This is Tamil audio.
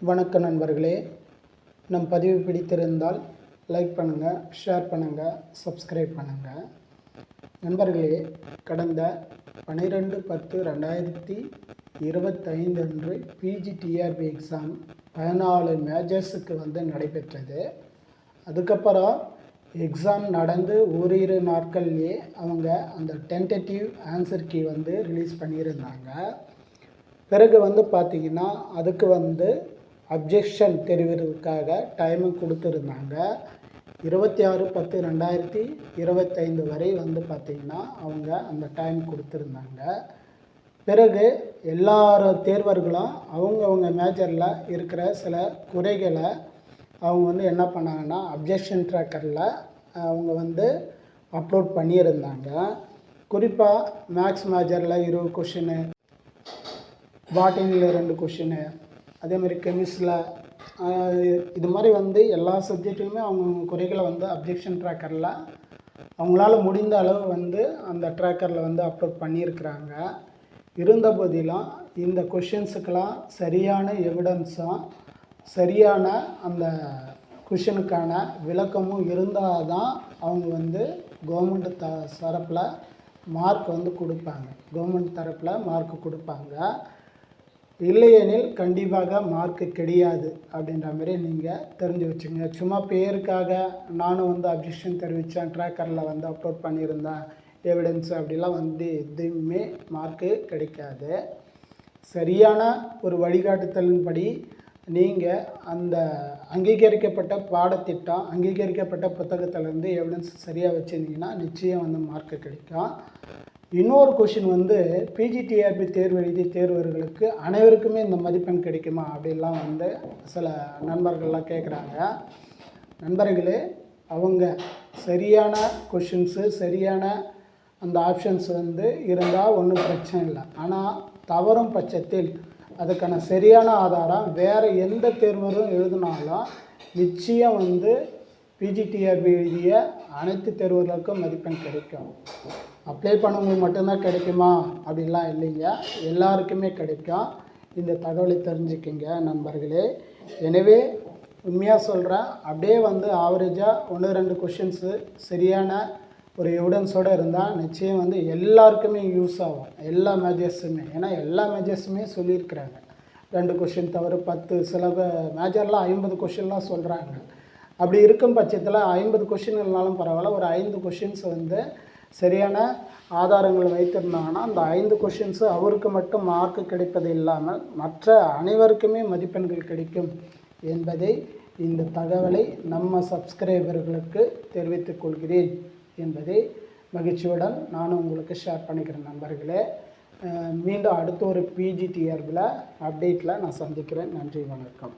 வணக்க நண்பர்களே. நம் பதிவு பிடித்திருந்தால் லைக் பண்ணுங்கள் ஷேர் பண்ணுங்கள் சப்ஸ்கிரைப் பண்ணுங்கள் நண்பர்களே கடந்த பன்னிரெண்டு பத்து ரெண்டாயிரத்தி இருபத்தைந்து அன்று பிஜிடிஆர்பி எக்ஸாம் பதினாலு மேஜர்ஸுக்கு வந்து நடைபெற்றது. அதுக்கப்புறம் எக்ஸாம் நடந்து ஓரிரு நாட்கள்லேயே அவங்க அந்த டென்டேட்டிவ் ஆன்சர் கீ வந்து ரிலீஸ் பண்ணியிருந்தாங்க. பிறகு வந்து பார்த்திங்கன்னா அதுக்கு வந்து அப்ஜெக்ஷன் தெரிவிக்கிறதுக்காக டைமு கொடுத்துருந்தாங்க. இருபத்தி ஆறு பத்து ரெண்டாயிரத்தி இருபத்தைந்து வரை வந்து பார்த்திங்கன்னா அவங்க அந்த டைம் கொடுத்துருந்தாங்க. பிறகு எல்லார் தேர்வர்களும் அவங்கவுங்க மேஜரில் இருக்கிற சில குறைகளை அவங்க வந்து என்ன பண்ணாங்கன்னா அப்ஜெக்ஷன் ட்ராக்கரில் அவங்க வந்து அப்லோட் பண்ணியிருந்தாங்க. குறிப்பாக மேக்ஸ் மேஜரில் இருபது கொஷினு பாட்டிங்கில் ரெண்டு கொஷினு அதேமாதிரி கெமிஸ்டில் இது மாதிரி வந்து எல்லா சப்ஜெக்ட்லையுமே அவங்க குறைகளை வந்து அப்ஜெக்ஷன் ட்ராக்கரில் அவங்களால முடிந்த அளவு வந்து அந்த ட்ராக்கரில் வந்து அப்லோட் பண்ணியிருக்கிறாங்க. இருந்த போதிலும் இந்த கொஷின்ஸுக்கெல்லாம் சரியான எவிடன்ஸும் சரியான அந்த கொஷினுக்கான விளக்கமும் இருந்தால் தான் அவங்க வந்து கவர்மெண்ட் த தரப்பில் மார்க் வந்து கொடுப்பாங்க. கவர்மெண்ட் தரப்பில் மார்க் கொடுப்பாங்க. இல்லையெனில் கண்டிப்பாக மார்க்கு கிடையாது அப்படின்ற மாதிரி நீங்கள் தெரிஞ்சு வச்சுங்க சும்மா பேருக்காக நானும் வந்து அப்ஜெக்ஷன் தெரிவித்தேன் ட்ராக்கரில் வந்து அப்லோட் பண்ணியிருந்தேன் எவிடன்ஸ் அப்படிலாம் வந்து எதுவுமே மார்க்கு கிடைக்காது. சரியான ஒரு வழிகாட்டுதலின்படி நீங்கள் அந்த அங்கீகரிக்கப்பட்ட பாடத்திட்டம் அங்கீகரிக்கப்பட்ட புத்தகத்திலேருந்து எவிடன்ஸ் சரியாக வச்சுருந்தீங்கன்னா நிச்சயம் வந்து மார்க்கு கிடைக்கும். இன்னொரு கொஷின் வந்து பிஜிடிஆர்பி தேர்வு எழுதி தேர்வர்களுக்கு அனைவருக்குமே இந்த மதிப்பெண் கிடைக்குமா அப்படின்லாம் வந்து சில நண்பர்கள்லாம் கேட்குறாங்க நண்பர்களே அவங்க சரியான கொஷின்ஸு சரியான அந்த ஆப்ஷன்ஸ் வந்து இருந்தால் ஒன்றும் பிரச்சனை இல்லை. ஆனால் தவறும் பட்சத்தில் அதுக்கான சரியான ஆதாரம் வேறு எந்த தேர்வரும் எழுதினாலும் நிச்சயம் வந்து பிஜிடிஆர்பி எழுதிய அனைத்து தேர்வுகளுக்கும் மதிப்பெண் கிடைக்கும். அப்ளை பண்ணவங்களுக்கு மட்டும்தான் கிடைக்குமா? அப்படின்லாம் இல்லைங்க. எல்லாருக்குமே கிடைக்கும். இந்த தகவலை தெரிஞ்சுக்கிங்க நண்பர்களே. எனவே உண்மையாக சொல்கிறேன் அப்படியே வந்து ஆவரேஜாக ஒன்று ரெண்டு கொஷின்ஸு சரியான ஒரு எவிடன்ஸோடு இருந்தால் நிச்சயம் வந்து எல்லாருக்குமே யூஸ் ஆகும். எல்லா மேஜர்ஸுமே ஏன்னா எல்லா மேஜர்ஸுமே சொல்லியிருக்கிறாங்க. ரெண்டு கொஷின் தவிர பத்து சில மேஜர்லாம் ஐம்பது கொஷின்லாம் சொல்கிறாங்க அப்படி இருக்கும் பட்சத்தில் ஐம்பது கொஷின்கள்னாலும் பரவாயில்ல. ஒரு ஐந்து கொஷின்ஸ் வந்து சரியான ஆதாரங்கள் வைத்திருந்தாங்கன்னா அந்த ஐந்து கொஷின்ஸு அவருக்கு மட்டும் மார்க்கு கிடைப்பது இல்லாமல் மற்ற அனைவருக்குமே மதிப்பெண்கள் கிடைக்கும் என்பதை இந்த தகவலை நம்ம சப்ஸ்கிரைபர்களுக்கு தெரிவித்துக் கொள்கிறேன் என்பதை மகிழ்ச்சியுடன் நானும் உங்களுக்கு ஷேர் பண்ணிக்கிறேன் நண்பர்களே. மீண்டும் அடுத்த ஒரு பிஜி பிஜிடிஆர்பில் அப்டேட்டில் நான் சந்திக்கிறேன். நன்றி வணக்கம்.